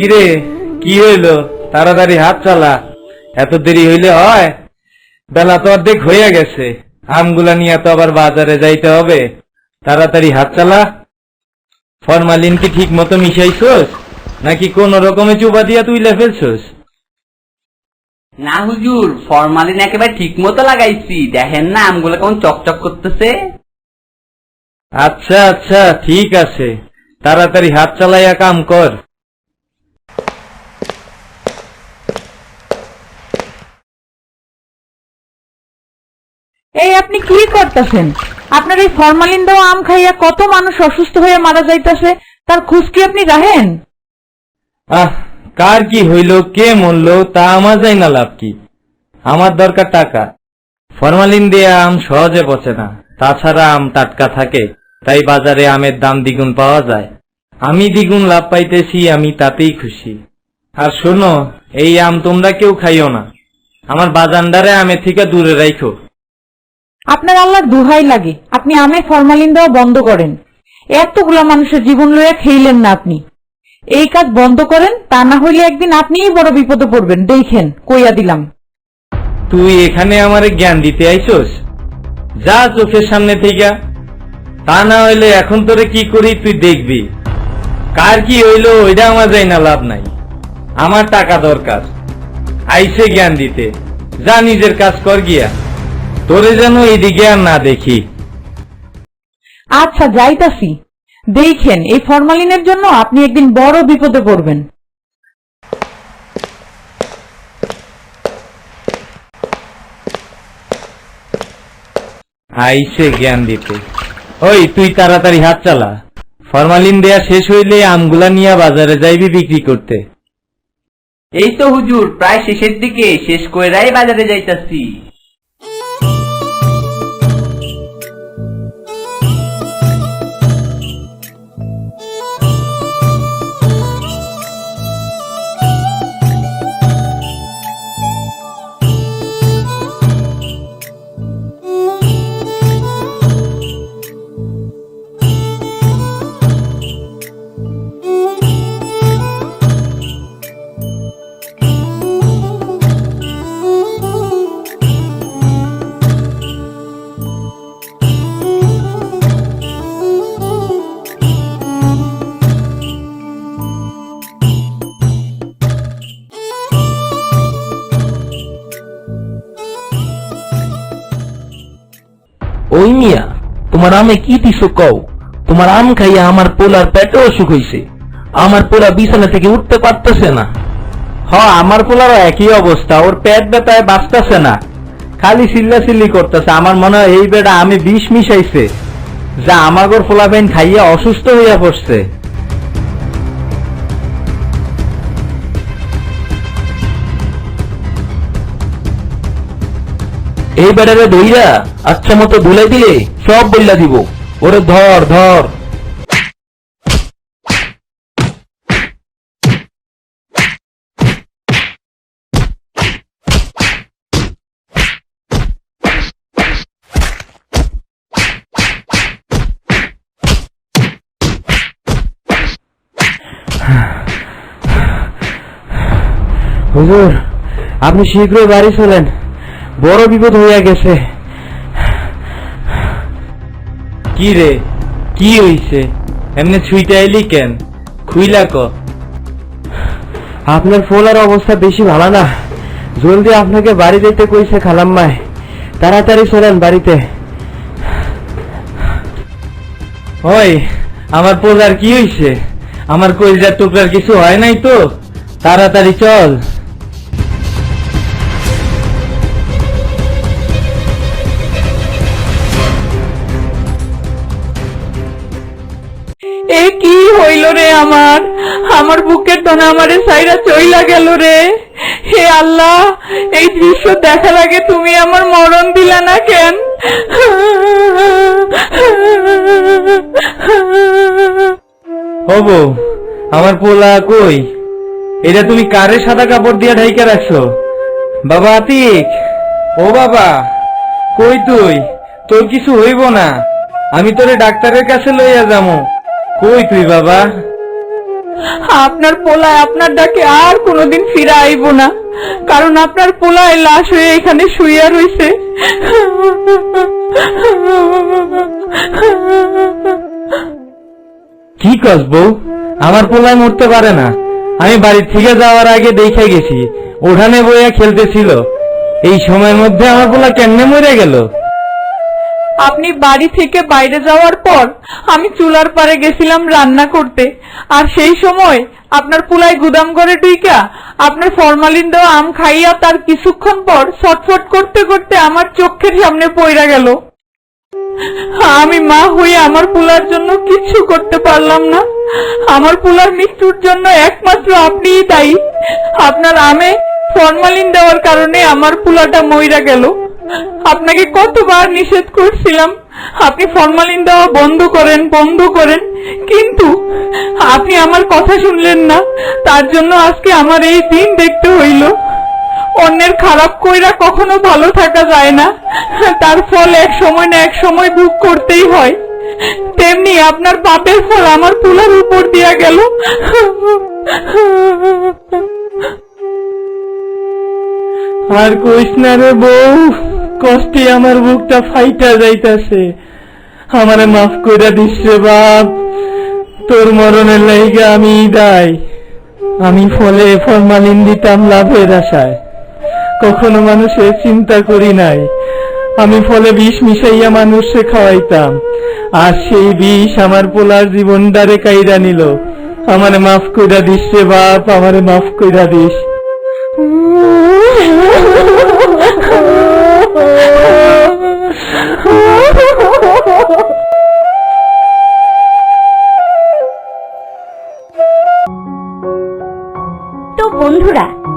কিরে? কি হইল? তাড়াতাড়ি হাত চালা। এত দেরি হইলে হয়? বেলা তো অর্ধেক হয়ে গেছে। আমগুলা নিয়ে তো আবার বাজারে যাইতে হবে। তাড়াতাড়ি হাত চালা। ফরমালিন কি ঠিক মতো মিশাইছস? নাকি কোন রকমে চুপা দিয়া তুইলে ফেলছস? না হুজুর ফরমালিন একেবারে ঠিক মতো লাগাইছি। দেখেন না আমগুলো কেমন চকচক করতেছে। আচ্ছা আচ্ছা ঠিক আছে। তাড়াতাড়ি হাত চালাইয়া কাম কর। এই আপনি কি করতেছেন? আপনার এই ফরমালিন দেওয়া আম খাইয়া কত মানুষ অসুস্থ হয়ে মারা যাইতাছে, তার খোঁজ কি আপনি রাখেন? আহ, কার কি হইল, কে মরল, তা আমার যাই না লাভ কি? আমার দরকার টাকা। ফরমালিন দিয়ে আম সহজে পচে না। তাছাড়া আম টাটকা থাকে, তাই বাজারে আমের দাম দ্বিগুণ পাওয়া যায়। আমি দ্বিগুণ লাভ পাইতেছি, আমি তাতেই খুশি। আর শোনো, এই আম তোমরা কেউ খাইও না। আমার বাজানদারে আমের থেকে দূরে রাখো আপনার আল্লাহর দুহাই লাগে। আপনি আমে ফরমালিন দেওয়া বন্ধ করেন। এতগুলা মানুষের জীবন লইয়া খেইলেন না আপনি। এই কাজ বন্ধ করেন, তা না হইলে একদিন আপনিই বড় বিপদে পড়বেন। দেখেন, কইয়া দিলাম। তুই এখানে আমারে জ্ঞান দিতে আইছস যা চোখের সামনে থেকে তা না হইলে এখন তোরে কি করি তুই দেখবি। কার কি হইল ওইটা আমার যাই না লাভ নাই। আমার টাকা দরকার। আইসে জ্ঞান দিতে। যা নিজের কাজ কর গিয়া। তোরে যেন এদিকে আর না দেখি। আচ্ছা যাইতাছি। দেখেন এই ফরমালিনের জন্য আপনি একদিন বড় বিপদে পড়বেন। আইসে জ্ঞান দিতে। ওই তুই তাড়াতাড়ি হাত চালা। ফরমালিন দেয়া শেষ হইলে আমগুলা নিয়ে বাজারে যাইবি বিক্রি করতে। এই তো হুজুর প্রায় শেষের দিকে শেষ কইরাই বাজারে যাইতাছি। ওই মিয়া, তোমার আমে কি দিছো কও? তোমার আম খাইয়া আমার পোলার পেটে অসুখ হইছে। আমার পোলা বিছানা থেকে উঠতে পারতেছে না। হ, আমার পোলারও একই অবস্থা, ওর পেট ব্যথায় বাঁচতেছে না। খালি চিল্লা চিল্লি করতেছে, আমার মনে হয় এই বেটা আমি বিষ মিশাইছে। যা আমাগর ফোলাবেন খাইয়া অসুস্থ হইয়া পড়ছে। এই বেটারে ধইরা আচ্ছা মতো ধুলাই দিলে সব বললা দিব। ওরে ধর ধর। হুজুর, আপনি শীঘ্রই বাড়ি চলেন। বড় বিপদ হইয়া গেছে। কি রে? কি হইছে? এমনি ছুইতে আইলি কেন? খুইলা ক? আপনার ফোলার অবস্থা বেশি ভালো না। জলদি আপনাকে বাড়ি যেতে কইছে খালাম্মায় তাড়াতাড়ি চলেন বাড়িতে। ওই আমার পোলার কি হইছে? আমার কইজার টুকরার কিছু হয় নাই তো? তাড়াতাড়ি চল। এ কি হইল রে আমার? আমার বুকের দনা আমারে সাইরা চইলা গেল রে। হে আল্লাহ, এই দৃশ্য দেখার আগে তুমি আমার মরণ দিলা না কেন? হব আমার পোলা কই? এটা তুমি কারে সাদা কাপড় দিয়ে ঢাইকা রাখছো? বাবা আতিক, ও বাবা, কই তুই? তোর কিছু হইব না। আমি তোরে ডাক্তারের কাছে লইয়া যামু। কই তুই বাবা? আপনার পোলায় আপনার ডাকে আর কোনোদিন ফিরে আইব না। কারণ আপনার পোলায় লাশ হয়ে এখানে শুইয়া রইছে। কি কস বউ? আমার পোলায় মরতে পারে না। আমি বাড়ি থেকে যাওয়ার আগে দেখে গেছি। উঠানে বইয়া খেলতেছিল। এই সময়ের মধ্যে আমার পোলা কেমনে মরে গেল? আপনি বাড়ি থেকে বাইরে যাওয়ার পর আমি চুলার পারে গেছিলাম রান্না করতে। আর সেই সময় আপনার পুলায় গুদাম করে ডুইকা আপনার ফরমালিন দেওয়া আম খাইয়া তার কিছুক্ষণ পর ছটফট করতে করতে আমার চোখের সামনে পইরা গেল। আমি মা হয়ে আমার পুলার জন্য কিচ্ছু করতে পারলাম না। আমার পুলার মৃত্যুর জন্য একমাত্র আপনিই দায়ী। আপনার আমে ফরমালিন দেওয়ার কারণে আমার পুলাটা মইরা গেল। আপনাকে কতবার নিষেধ করছিলাম। আপনি ফরমালিন দেওয়া বন্ধ করেন বন্ধ করেন। কিন্তু আপনি আমার কথা শুনলেন না। তার জন্য আজকে আমার এই দিন দেখতে হইল। অন্যের খারাপ কইরা কখনো ভালো থাকা যায় না। তার ফল এক সময় না এক সময় ভোগ করতেই হয়। তেমনি আপনার পাপের ফল আমার পুলার উপর দিয়া গেল। আর কইস না রে বউ। কষ্টে আমার বুকটা ফাইটা যাইতাছে। আমারে মাফ কইরা দিস রে বাপ। তোর মরণের লাইগা আমি দায় আমি ফলে ফরমালিন দিতাম লাভের আশায়। কখনো মানুষের চিন্তা করি নাই। আমি ফলে বিষ মিশাইয়া মানুষে খাওয়াইতাম। আর সেই বিষ আমার পোলার জীবনটারে কাইরা নিল। আমারে মাফ কইরা দিস রে বাপ, আমারে মাফ কইরা দিস।